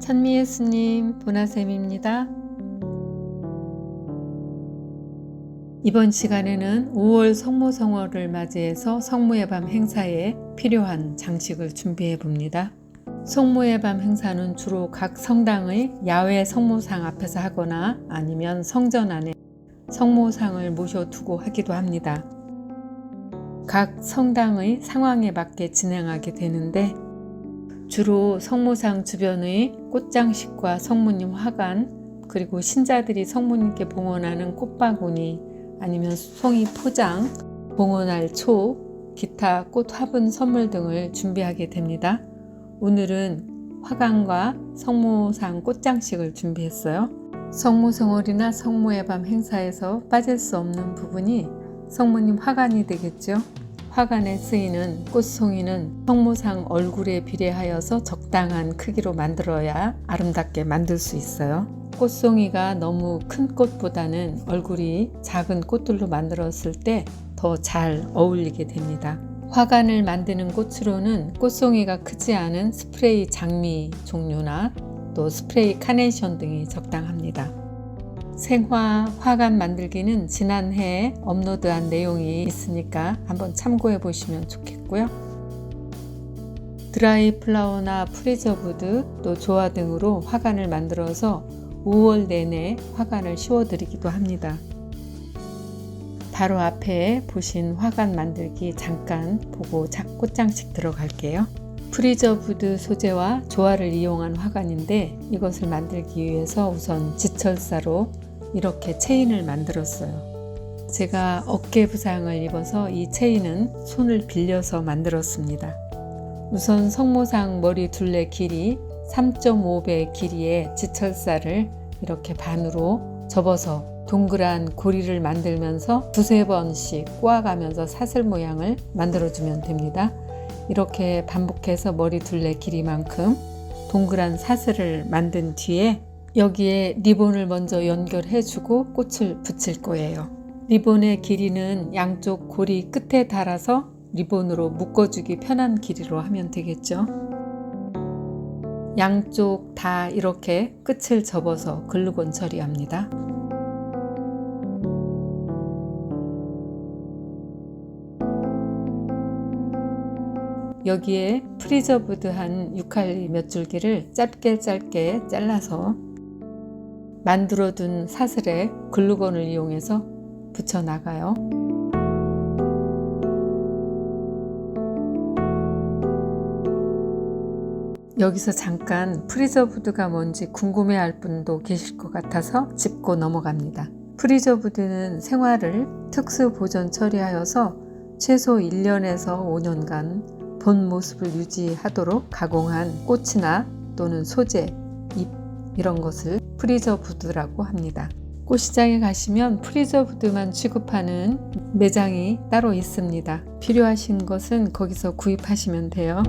천미예수님 보나쌤입니다. 이번 시간에는 5월 성모성월을 맞이해서 성모의 밤 행사에 필요한 장식을 준비해 봅니다. 성모의 밤 행사는 주로 각 성당의 야외 성모상 앞에서 하거나 아니면 성전 안에 성모상을 모셔두고 하기도 합니다. 각 성당의 상황에 맞게 진행하게 되는데 주로 성모상 주변의 꽃장식과 성모님 화관 그리고 신자들이 성모님께 봉헌하는 꽃바구니 아니면 송이 포장, 봉헌할 초, 기타 꽃 화분 선물 등을 준비하게 됩니다. 오늘은 화관과 성모상 꽃장식을 준비했어요. 성모 성월이나 성모의 밤 행사에서 빠질 수 없는 부분이 성모님 화관이 되겠죠. 화관에 쓰이는 꽃송이는 성모상 얼굴에 비례하여서 적당한 크기로 만들어야 아름답게 만들 수 있어요. 꽃송이가 너무 큰 꽃보다는 얼굴이 작은 꽃들로 만들었을 때 더 잘 어울리게 됩니다. 화관을 만드는 꽃으로는 꽃송이가 크지 않은 스프레이 장미 종류나 또 스프레이 카네이션 등이 적당합니다. 생화 화관 만들기는 지난해 업로드한 내용이 있으니까 한번 참고해 보시면 좋겠고요. 드라이 플라워나 프리저브드 또 조화 등으로 화관을 만들어서 5월 내내 화관을 씌워 드리기도 합니다. 바로 앞에 보신 화관 만들기 잠깐 보고 꽃장식 들어갈게요. 프리저브드 소재와 조화를 이용한 화관인데 이것을 만들기 위해서 우선 지철사로 이렇게 체인을 만들었어요. 제가 어깨 부상을 입어서 이 체인은 손을 빌려서 만들었습니다. 우선 성모상 머리 둘레 길이 3.5배 길이의 지철사를 이렇게 반으로 접어서 동그란 고리를 만들면서 두세 번씩 꼬아가면서 사슬 모양을 만들어주면 됩니다. 이렇게 반복해서 머리 둘레 길이만큼 동그란 사슬을 만든 뒤에 여기에 리본을 먼저 연결해주고 꽃을 붙일 거예요. 리본의 길이는 양쪽 고리 끝에 달아서 리본으로 묶어주기 편한 길이로 하면 되겠죠. 양쪽 다 이렇게 끝을 접어서 글루건 처리합니다. 여기에 프리저브드한 유칼리 몇 줄기를 짧게 짧게 잘라서 만들어둔 사슬에 글루건을 이용해서 붙여 나가요. 여기서 잠깐 프리저브드가 뭔지 궁금해할 분도 계실 것 같아서 짚고 넘어갑니다. 프리저브드는 생화를 특수 보존 처리하여서 최소 1년에서 5년간 본 모습을 유지하도록 가공한 꽃이나 또는 소재, 잎 이런 것을 프리저브드라고 합니다. 꽃시장에 가시면 프리저브드만 취급하는 매장이 따로 있습니다. 필요하신 것은 거기서 구입하시면 돼요.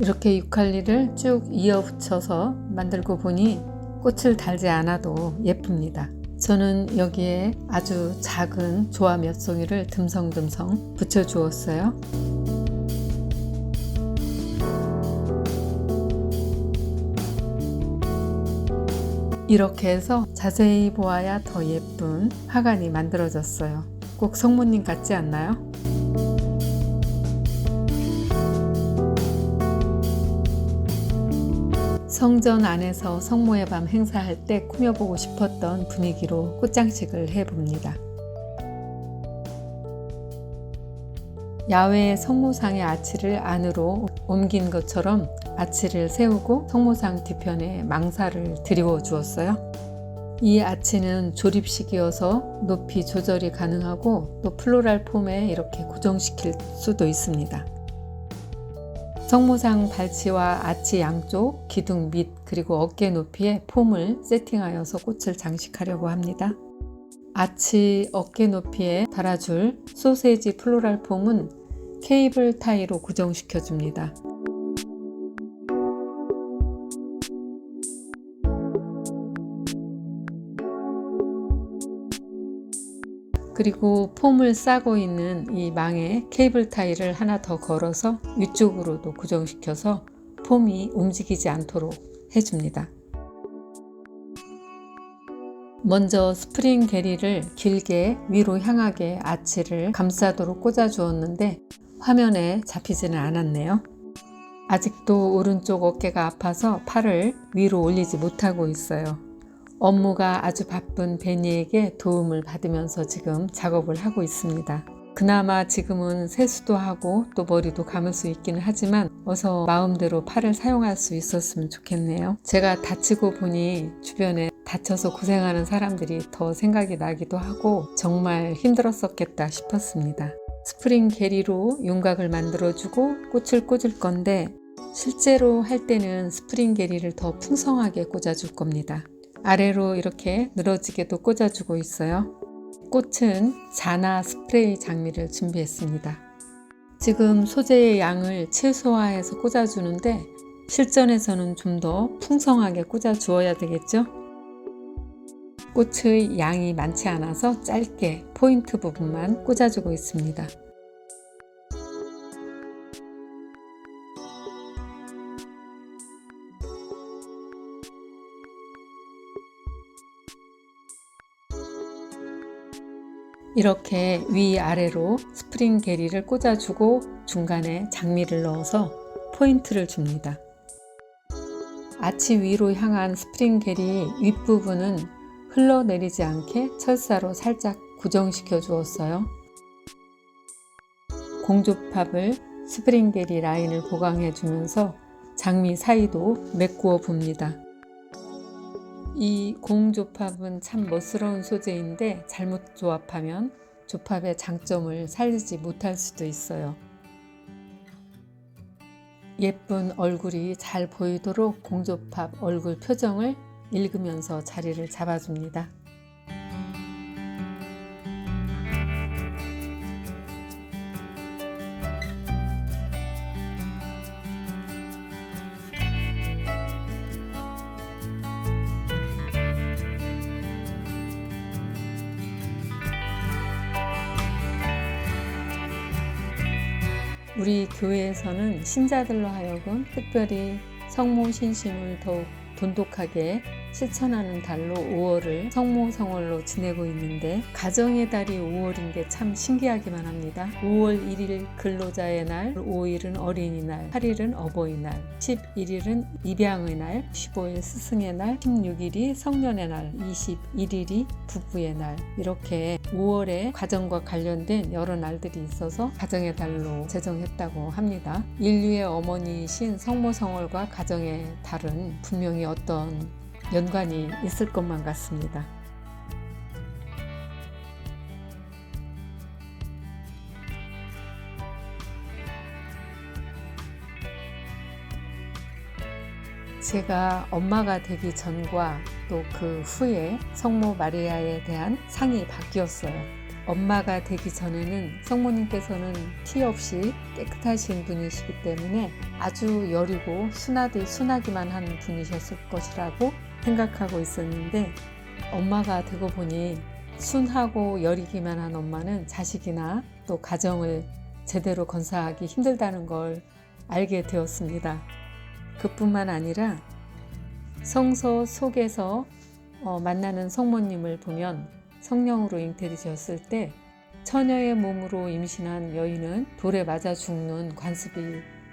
이렇게 유칼리를 쭉 이어 붙여서 만들고 보니 꽃을 달지 않아도 예쁩니다. 저는 여기에 아주 작은 조화 몇 송이를 듬성듬성 붙여 주었어요. 이렇게 해서 자세히 보아야 더 예쁜 화관이 만들어졌어요. 꼭 성모님 같지 않나요? 성전 안에서 성모의 밤 행사할 때 꾸며보고 싶었던 분위기로 꽃장식을 해봅니다. 야외 성모상의 아치를 안으로 옮긴 것처럼 아치를 세우고 성모상 뒤편에 망사를 드리워 주었어요. 이 아치는 조립식이어서 높이 조절이 가능하고 또 플로랄 폼에 이렇게 고정시킬 수도 있습니다. 성모상 발치와 아치 양쪽, 기둥 밑 그리고 어깨 높이에 폼을 세팅하여서 꽃을 장식하려고 합니다. 아치 어깨 높이에 달아줄 소세지 플로랄 폼은 케이블 타이로 고정시켜 줍니다. 그리고 폼을 싸고 있는 이 망에 케이블 타이를 하나 더 걸어서 위쪽으로도 고정시켜서 폼이 움직이지 않도록 해줍니다. 먼저 스프링 게리를 길게 위로 향하게 아치를 감싸도록 꽂아 주었는데 화면에 잡히지는 않았네요. 아직도 오른쪽 어깨가 아파서 팔을 위로 올리지 못하고 있어요. 업무가 아주 바쁜 베니에게 도움을 받으면서 지금 작업을 하고 있습니다. 그나마 지금은 세수도 하고 또 머리도 감을 수 있기는 하지만 어서 마음대로 팔을 사용할 수 있었으면 좋겠네요. 제가 다치고 보니 주변에 다쳐서 고생하는 사람들이 더 생각이 나기도 하고 정말 힘들었었겠다 싶었습니다. 스프링 게리로 윤곽을 만들어주고 꽃을 꽂을 건데 실제로 할 때는 스프링 게리를 더 풍성하게 꽂아줄 겁니다. 아래로 이렇게 늘어지게도 꽂아주고 있어요. 꽃은 자나 스프레이 장미를 준비했습니다. 지금 소재의 양을 최소화해서 꽂아주는데 실전에서는 좀 더 풍성하게 꽂아 주어야 되겠죠? 꽃의 양이 많지 않아서 짧게 포인트 부분만 꽂아주고 있습니다. 이렇게 위아래로 스프링 게리를 꽂아주고 중간에 장미를 넣어서 포인트를 줍니다. 아치 위로 향한 스프링 게리 윗부분은 흘러내리지 않게 철사로 살짝 고정시켜 주었어요. 공조팝을 스프링 게리 라인을 보강해 주면서 장미 사이도 메꾸어 봅니다. 이 공조팝은 참 멋스러운 소재인데 잘못 조합하면 조팝의 장점을 살리지 못할 수도 있어요. 예쁜 얼굴이 잘 보이도록 공조팝 얼굴 표정을 읽으면서 자리를 잡아줍니다. 우리 교회에서는 신자들로 하여금 특별히 성모 신심을 더욱 돈독하게 실천하는 달로 5월을 성모성월로 지내고 있는데 가정의 달이 5월인 게 참 신기하기만 합니다. 5월 1일 근로자의 날, 5일은 어린이날, 8일은 어버이날, 11일은 입양의 날, 15일 스승의 날, 16일이 성년의 날, 21일이 부부의 날 이렇게 5월에 가정과 관련된 여러 날들이 있어서 가정의 달로 제정했다고 합니다. 인류의 어머니이신 성모성월과 가정의 달은 분명히 어떤 연관이 있을 것만 같습니다. 제가 엄마가 되기 전과 또 그 후에 성모 마리아에 대한 상이 바뀌었어요. 엄마가 되기 전에는 성모님께서는 티 없이 깨끗하신 분이시기 때문에 아주 여리고 순하디 순하기만 한 분이셨을 것이라고 생각하고 있었는데 엄마가 되고 보니 순하고 여리기만 한 엄마는 자식이나 또 가정을 제대로 건사하기 힘들다는 걸 알게 되었습니다. 그뿐만 아니라 성서 속에서 어, 만나는 성모님을 보면 성령으로 잉태되셨을 때 처녀의 몸으로 임신한 여인은 돌에 맞아 죽는 관습이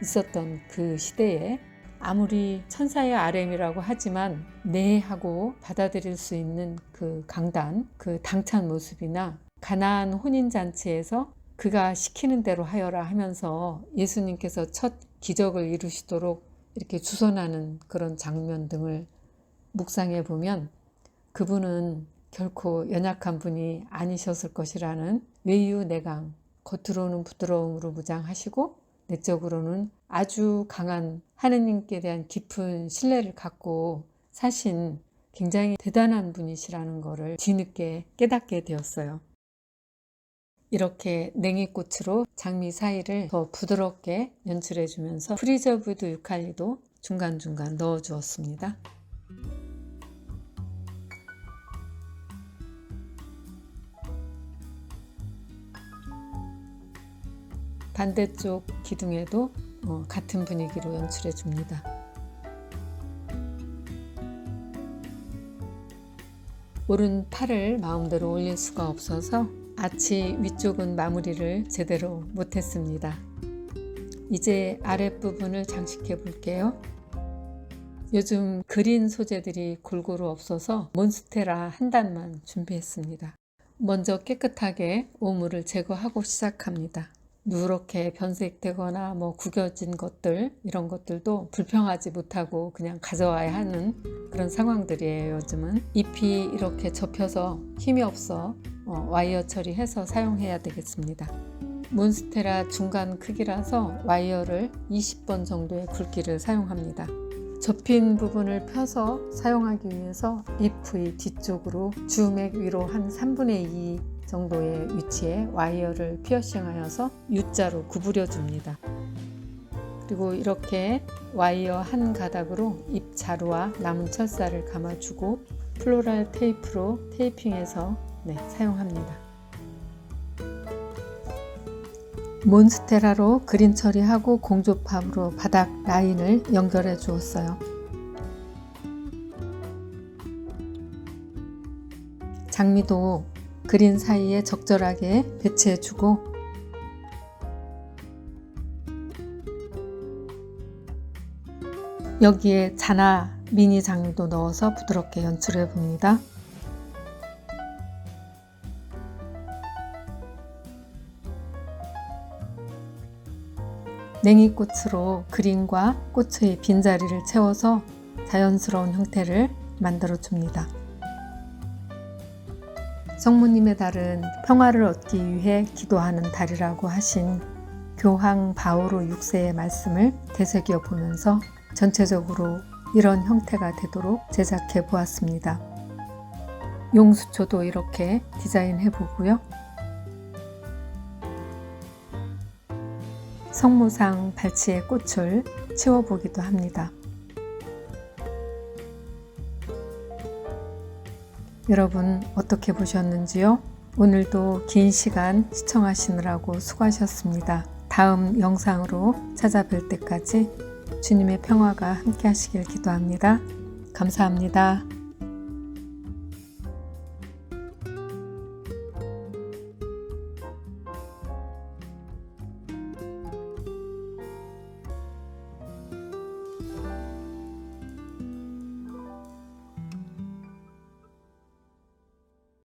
있었던 그 시대에 아무리 천사의 아렘이라고 하지만 네 하고 받아들일 수 있는 그 강단, 그 당찬 모습이나 가나안 혼인 잔치에서 그가 시키는 대로 하여라 하면서 예수님께서 첫 기적을 이루시도록 이렇게 주선하는 그런 장면 등을 묵상해 보면 그분은 결코 연약한 분이 아니셨을 것이라는 외유 내강, 겉으로는 부드러움으로 무장하시고 내적으로는 아주 강한 하느님께 대한 깊은 신뢰를 갖고 사신 굉장히 대단한 분이시라는 것을 뒤늦게 깨닫게 되었어요. 이렇게 냉이꽃으로 장미 사이를 더 부드럽게 연출해 주면서 프리저브드 유칼리도 중간중간 넣어 주었습니다. 반대쪽 기둥에도 어, 같은 분위기로 연출해 줍니다. 오른 팔을 마음대로 올릴 수가 없어서 아치 위쪽은 마무리를 제대로 못했습니다. 이제 아랫부분을 장식해 볼게요. 요즘 그린 소재들이 골고루 없어서 몬스테라 한 단만 준비했습니다. 먼저 깨끗하게 오물을 제거하고 시작합니다. 누렇게 변색되거나 뭐 구겨진 것들 이런 것들도 불평하지 못하고 그냥 가져와야 하는 그런 상황들이에요 요즘은. 잎이 이렇게 접혀서 힘이 없어 어, 와이어 처리해서 사용해야 되겠습니다. 몬스테라 중간 크기라서 와이어를 20번 정도의 굵기를 사용합니다. 접힌 부분을 펴서 사용하기 위해서 잎의 뒤쪽으로 주맥 위로 한 3분의 2 정도의 위치에 와이어를 피어싱하여서 U자로 구부려 줍니다. 그리고 이렇게 와이어 한 가닥으로 잎 자루와 남은 철사를 감아주고 플로랄 테이프로 테이핑해서 네, 사용합니다. 몬스테라로 그린 처리하고 공조팝으로 바닥 라인을 연결해 주었어요. 장미도 그린 사이에 적절하게 배치해 주고 여기에 자나 미니 장미도 넣어서 부드럽게 연출해 봅니다. 냉이꽃으로 그림과 꽃의 빈자리를 채워서 자연스러운 형태를 만들어 줍니다. 성모님의 달은 평화를 얻기 위해 기도하는 달이라고 하신 교황 바오로 6세의 말씀을 되새겨 보면서 전체적으로 이런 형태가 되도록 제작해 보았습니다. 용수초도 이렇게 디자인해 보고요. 성모상 발치의 꽃을 치워보기도 합니다. 여러분 어떻게 보셨는지요? 오늘도 긴 시간 시청하시느라고 수고하셨습니다. 다음 영상으로 찾아뵐 때까지 주님의 평화가 함께 하시길 기도합니다. 감사합니다.